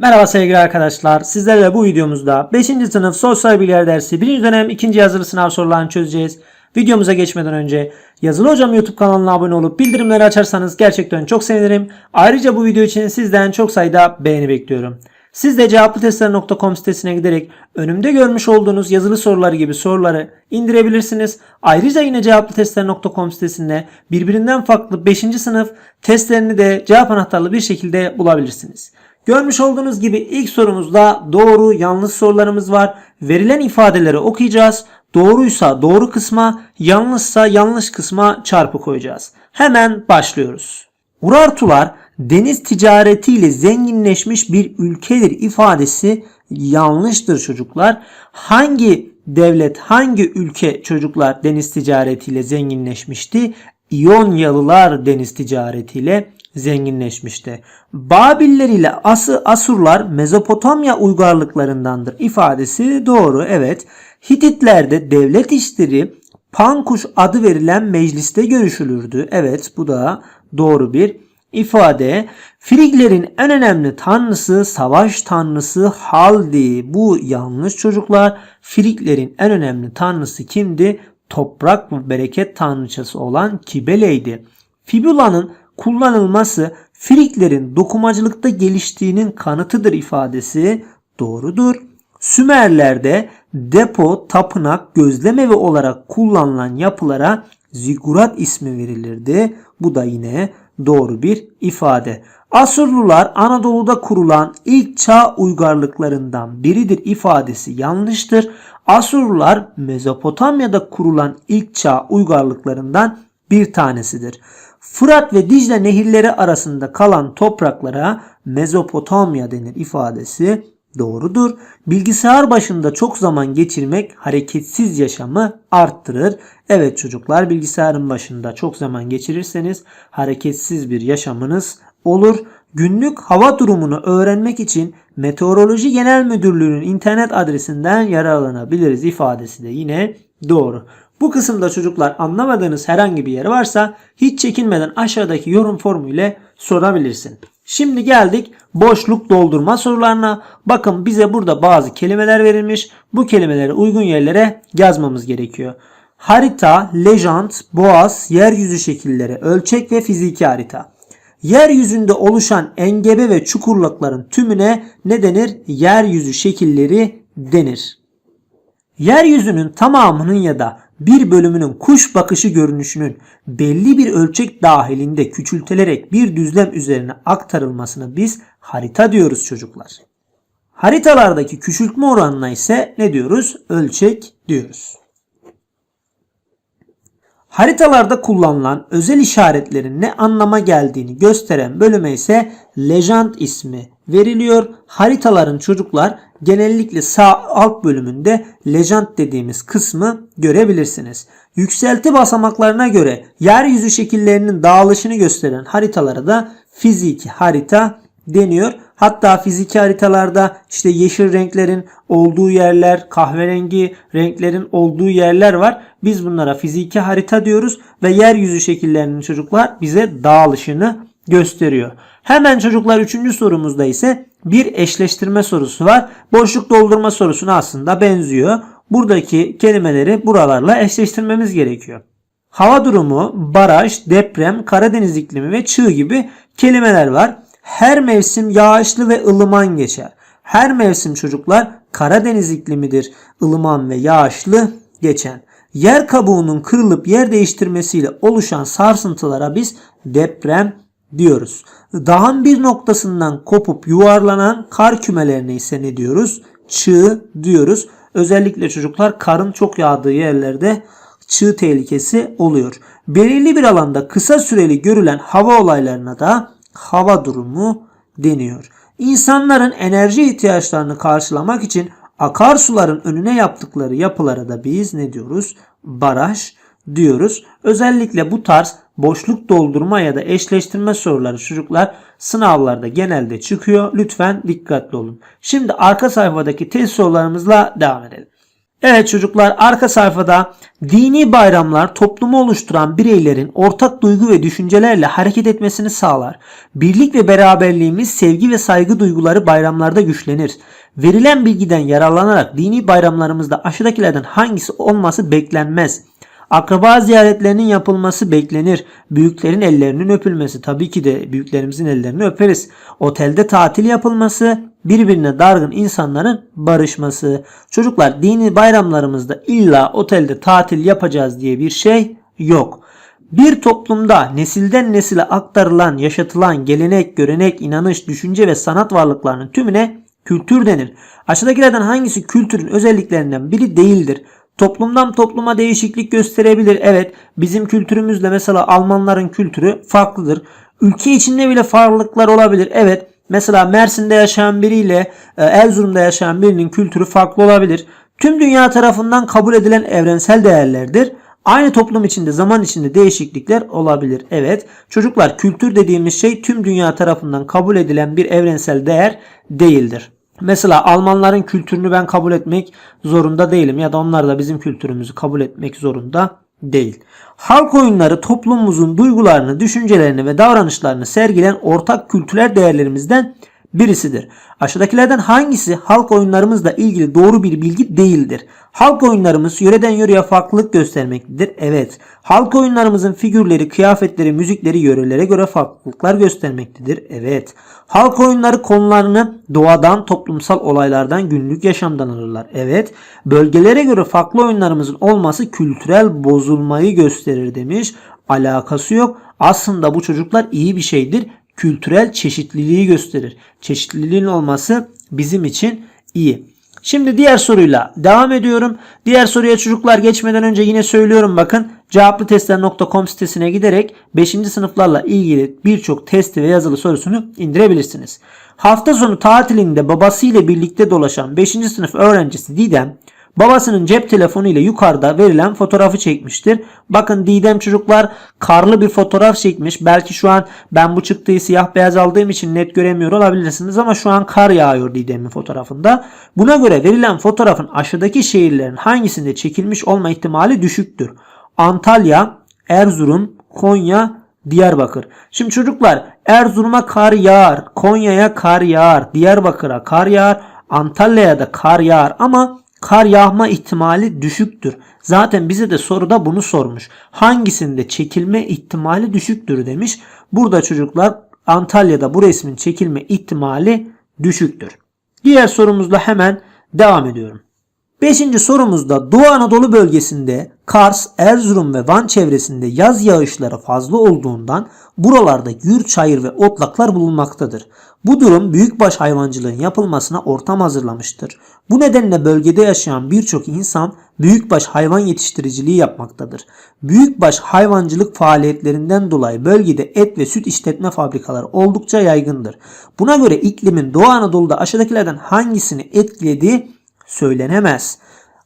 Merhaba sevgili arkadaşlar. Sizlerle bu videomuzda 5. sınıf sosyal bilgiler dersi 1. dönem 2. yazılı sınav sorularını çözeceğiz. Videomuza geçmeden önce Yazılı Hocam YouTube kanalına abone olup bildirimleri açarsanız gerçekten çok sevinirim. Ayrıca bu video için sizden çok sayıda beğeni bekliyorum. Siz de cevaplıytestler.com sitesine giderek önümde görmüş olduğunuz yazılı soruları gibi soruları indirebilirsiniz. Ayrıca yine cevaplıytestler.com sitesinde birbirinden farklı 5. sınıf testlerini de cevap anahtarlı bir şekilde bulabilirsiniz. Görmüş olduğunuz gibi ilk sorumuzda doğru yanlış sorularımız var. Verilen ifadeleri okuyacağız. Doğruysa doğru kısma, yanlışsa yanlış kısma çarpı koyacağız. Hemen başlıyoruz. Urartular deniz ticaretiyle zenginleşmiş bir ülkedir ifadesi yanlıştır çocuklar. Hangi devlet, hangi ülke çocuklar deniz ticaretiyle zenginleşmişti? İyonyalılar deniz ticaretiyle zenginleşmişti. Babiller ile As Asurlar Mezopotamya uygarlıklarındandır ifadesi doğru evet. Hititlerde devlet işleri Pankuş adı verilen mecliste görüşülürdü. Evet bu da doğru bir ifade. Friglerin en önemli tanrısı savaş tanrısı Haldi. Bu yanlış çocuklar. Friglerin en önemli tanrısı kimdi? Toprak ve bereket tanrıçası olan Kibele'ydi. Fibula'nın kullanılması Friglerin dokumacılıkta geliştiğinin kanıtıdır ifadesi doğrudur. Sümerlerde depo, tapınak, gözlemevi olarak kullanılan yapılara zigurat ismi verilirdi. Bu da yine doğru bir ifade. Asurlular Anadolu'da kurulan ilk çağ uygarlıklarından biridir ifadesi yanlıştır. Asurlular Mezopotamya'da kurulan ilk çağ uygarlıklarından bir tanesidir. Fırat ve Dicle nehirleri arasında kalan topraklara Mezopotamya denir ifadesi doğrudur. Bilgisayar başında çok zaman geçirmek hareketsiz yaşamı arttırır. Evet çocuklar bilgisayarın başında çok zaman geçirirseniz hareketsiz bir yaşamınız olur. Günlük hava durumunu öğrenmek için Meteoroloji Genel Müdürlüğü'nün internet adresinden yararlanabiliriz ifadesi de yine doğru. Bu kısımda çocuklar anlamadığınız herhangi bir yer varsa hiç çekinmeden aşağıdaki yorum formu ile sorabilirsin. Şimdi geldik boşluk doldurma sorularına. Bakın bize burada bazı kelimeler verilmiş. Bu kelimeleri uygun yerlere yazmamız gerekiyor. Harita, lejant, boğaz, yeryüzü şekilleri, ölçek ve fiziki harita. Yeryüzünde oluşan engebe ve çukurlukların tümüne ne denir? Yeryüzü şekilleri denir. Yeryüzünün tamamının ya da bir bölümünün kuş bakışı görünüşünün belli bir ölçek dahilinde küçültülerek bir düzlem üzerine aktarılmasını biz harita diyoruz çocuklar. Haritalardaki küçültme oranına ise ne diyoruz? Ölçek diyoruz. Haritalarda kullanılan özel işaretlerin ne anlama geldiğini gösteren bölüme ise lejant ismi veriliyor. Haritaların çocuklar genellikle sağ alt bölümünde lejant dediğimiz kısmı görebilirsiniz. Yükselti basamaklarına göre yeryüzü şekillerinin dağılışını gösteren haritalara da fiziki harita deniyor. Hatta fiziki haritalarda işte yeşil renklerin olduğu yerler, kahverengi renklerin olduğu yerler var. Biz bunlara fiziki harita diyoruz ve yeryüzü şekillerinin çocuklar bize dağılışını gösteriyor. Hemen çocuklar 3. sorumuzda ise bir eşleştirme sorusu var. Boşluk doldurma sorusuna aslında benziyor. Buradaki kelimeleri buralarla eşleştirmemiz gerekiyor. Hava durumu, baraj, deprem, Karadeniz iklimi ve çığ gibi kelimeler var. Her mevsim yağışlı ve ılıman geçer. Her mevsim çocuklar Karadeniz iklimidir. ılıman ve yağışlı geçen. Yer kabuğunun kırılıp yer değiştirmesiyle oluşan sarsıntılara biz deprem diyoruz. Dağın bir noktasından kopup yuvarlanan kar kümelerine ise ne diyoruz? Çığ diyoruz. Özellikle çocuklar karın çok yağdığı yerlerde çığ tehlikesi oluyor. Belirli bir alanda kısa süreli görülen hava olaylarına da hava durumu deniyor. İnsanların enerji ihtiyaçlarını karşılamak için akarsuların önüne yaptıkları yapılara da biz ne diyoruz? Baraj diyoruz. Özellikle bu tarz boşluk doldurma ya da eşleştirme soruları çocuklar sınavlarda genelde çıkıyor. Lütfen dikkatli olun. Şimdi arka sayfadaki test sorularımızla devam edelim. Evet çocuklar arka sayfada dini bayramlar toplumu oluşturan bireylerin ortak duygu ve düşüncelerle hareket etmesini sağlar. Birlik ve beraberliğimiz sevgi ve saygı duyguları bayramlarda güçlenir. Verilen bilgiden yararlanarak dini bayramlarımızda aşağıdakilerden hangisi olması beklenmez. Akraba ziyaretlerinin yapılması beklenir. Büyüklerin ellerinin öpülmesi. Tabii ki de büyüklerimizin ellerini öperiz. Otelde tatil yapılması, birbirine dargın insanların barışması. Çocuklar dini bayramlarımızda illa otelde tatil yapacağız diye bir şey yok. Bir toplumda nesilden nesile aktarılan, yaşatılan gelenek, görenek, inanış, düşünce ve sanat varlıklarının tümüne kültür denir. Aşağıdakilerden hangisi kültürün özelliklerinden biri değildir? Toplumdan topluma değişiklik gösterebilir. Evet bizim kültürümüzle mesela Almanların kültürü farklıdır. Ülke içinde bile farklılıklar olabilir. Evet mesela Mersin'de yaşayan biriyle e, Erzurum'da yaşayan birinin kültürü farklı olabilir. Tüm dünya tarafından kabul edilen evrensel değerlerdir. Aynı toplum içinde zaman içinde değişiklikler olabilir. Evet çocuklar kültür dediğimiz şey tüm dünya tarafından kabul edilen bir evrensel değer değildir. Mesela Almanların kültürünü ben kabul etmek zorunda değilim ya da onlar da bizim kültürümüzü kabul etmek zorunda değil. Halk oyunları toplumumuzun duygularını, düşüncelerini ve davranışlarını sergilen ortak kültürel değerlerimizden birisidir. Aşağıdakilerden hangisi halk oyunlarımızla ilgili doğru bir bilgi değildir? Halk oyunlarımız yöreden yöreye farklılık göstermektedir. Evet. Halk oyunlarımızın figürleri, kıyafetleri, müzikleri yörelere göre farklılıklar göstermektedir. Evet. Halk oyunları konularını doğadan, toplumsal olaylardan, günlük yaşamdan alırlar. Evet. Bölgelere göre farklı oyunlarımızın olması kültürel bozulmayı gösterir demiş. Alakası yok. Aslında bu çocuklar iyi bir şeydir kültürel çeşitliliği gösterir. Çeşitliliğin olması bizim için iyi. Şimdi diğer soruyla devam ediyorum. Diğer soruya çocuklar geçmeden önce yine söylüyorum bakın. Cevaplıytestler.com sitesine giderek 5. sınıflarla ilgili birçok testi ve yazılı sorusunu indirebilirsiniz. Hafta sonu tatilinde babasıyla birlikte dolaşan 5. sınıf öğrencisi Didem Babasının cep telefonu ile yukarıda verilen fotoğrafı çekmiştir. Bakın Didem çocuklar karlı bir fotoğraf çekmiş. Belki şu an ben bu çıktığı siyah beyaz aldığım için net göremiyor olabilirsiniz ama şu an kar yağıyor Didem'in fotoğrafında. Buna göre verilen fotoğrafın aşağıdaki şehirlerin hangisinde çekilmiş olma ihtimali düşüktür. Antalya, Erzurum, Konya, Diyarbakır. Şimdi çocuklar Erzurum'a kar yağar, Konya'ya kar yağar, Diyarbakır'a kar yağar, Antalya'ya da kar yağar ama kar yağma ihtimali düşüktür. Zaten bize de soruda bunu sormuş. Hangisinde çekilme ihtimali düşüktür demiş. Burada çocuklar Antalya'da bu resmin çekilme ihtimali düşüktür. Diğer sorumuzla hemen devam ediyorum. Beşinci sorumuzda Doğu Anadolu bölgesinde Kars, Erzurum ve Van çevresinde yaz yağışları fazla olduğundan buralarda gür çayır ve otlaklar bulunmaktadır. Bu durum büyükbaş hayvancılığın yapılmasına ortam hazırlamıştır. Bu nedenle bölgede yaşayan birçok insan büyükbaş hayvan yetiştiriciliği yapmaktadır. Büyükbaş hayvancılık faaliyetlerinden dolayı bölgede et ve süt işletme fabrikaları oldukça yaygındır. Buna göre iklimin Doğu Anadolu'da aşağıdakilerden hangisini etkilediği söylenemez.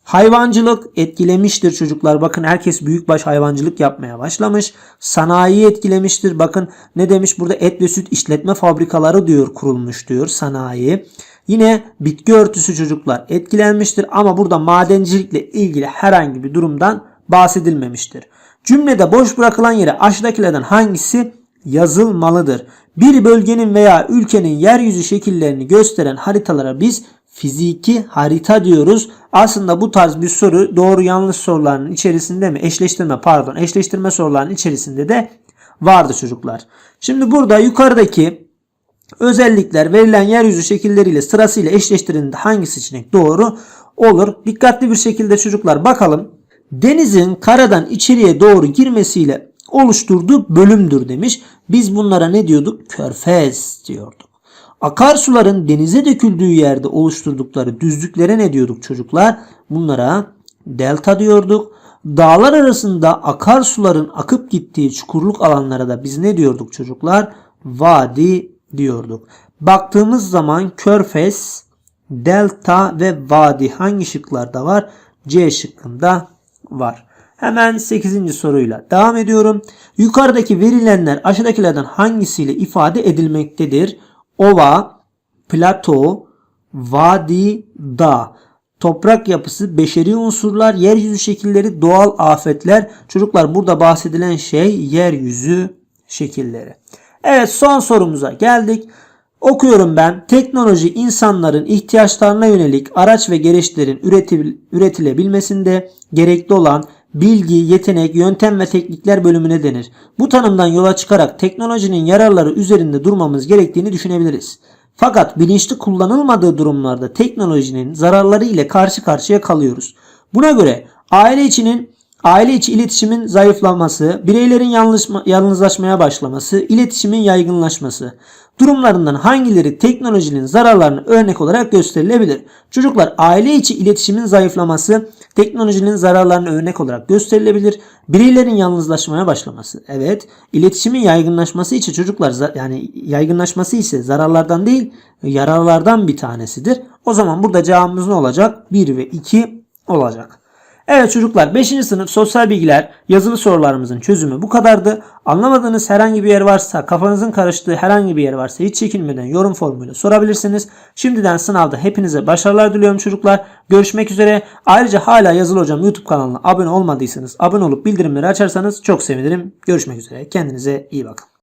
Hayvancılık etkilemiştir çocuklar. Bakın herkes büyükbaş hayvancılık yapmaya başlamış. Sanayi etkilemiştir. Bakın ne demiş burada et ve süt işletme fabrikaları diyor kurulmuş diyor sanayi. Yine bitki örtüsü çocuklar etkilenmiştir ama burada madencilikle ilgili herhangi bir durumdan bahsedilmemiştir. Cümlede boş bırakılan yere aşağıdakilerden hangisi yazılmalıdır? Bir bölgenin veya ülkenin yeryüzü şekillerini gösteren haritalara biz fiziki harita diyoruz. Aslında bu tarz bir soru doğru yanlış soruların içerisinde mi? Eşleştirme pardon eşleştirme sorularının içerisinde de vardı çocuklar. Şimdi burada yukarıdaki özellikler verilen yeryüzü şekilleriyle sırasıyla eşleştirildiğinde hangi seçenek doğru olur? Dikkatli bir şekilde çocuklar bakalım. Denizin karadan içeriye doğru girmesiyle oluşturduğu bölümdür demiş. Biz bunlara ne diyorduk? Körfez diyorduk. Akarsuların denize döküldüğü yerde oluşturdukları düzlüklere ne diyorduk çocuklar? Bunlara delta diyorduk. Dağlar arasında akarsuların akıp gittiği çukurluk alanlara da biz ne diyorduk çocuklar? Vadi diyorduk. Baktığımız zaman körfez, delta ve vadi hangi şıklarda var? C şıkkında var. Hemen 8. soruyla devam ediyorum. Yukarıdaki verilenler aşağıdakilerden hangisiyle ifade edilmektedir? Ova, plato, vadi, dağ. toprak yapısı, beşeri unsurlar, yeryüzü şekilleri, doğal afetler. Çocuklar burada bahsedilen şey yeryüzü şekilleri. Evet son sorumuza geldik. Okuyorum ben. Teknoloji insanların ihtiyaçlarına yönelik araç ve gereçlerin üretil- üretilebilmesinde gerekli olan bilgi, yetenek, yöntem ve teknikler bölümüne denir. Bu tanımdan yola çıkarak teknolojinin yararları üzerinde durmamız gerektiğini düşünebiliriz. Fakat bilinçli kullanılmadığı durumlarda teknolojinin zararları ile karşı karşıya kalıyoruz. Buna göre aile içinin Aile içi iletişimin zayıflaması, bireylerin yalnızlaşmaya başlaması, iletişimin yaygınlaşması durumlarından hangileri teknolojinin zararlarını örnek olarak gösterilebilir? Çocuklar aile içi iletişimin zayıflaması teknolojinin zararlarını örnek olarak gösterilebilir. Bireylerin yalnızlaşmaya başlaması. Evet. İletişimin yaygınlaşması için çocuklar yani yaygınlaşması ise zararlardan değil yararlardan bir tanesidir. O zaman burada cevabımız ne olacak? 1 ve 2 olacak. Evet çocuklar 5. sınıf sosyal bilgiler yazılı sorularımızın çözümü bu kadardı. Anlamadığınız herhangi bir yer varsa, kafanızın karıştığı herhangi bir yer varsa hiç çekinmeden yorum formuyla sorabilirsiniz. Şimdiden sınavda hepinize başarılar diliyorum çocuklar. Görüşmek üzere. Ayrıca hala Yazılı Hocam YouTube kanalına abone olmadıysanız abone olup bildirimleri açarsanız çok sevinirim. Görüşmek üzere. Kendinize iyi bakın.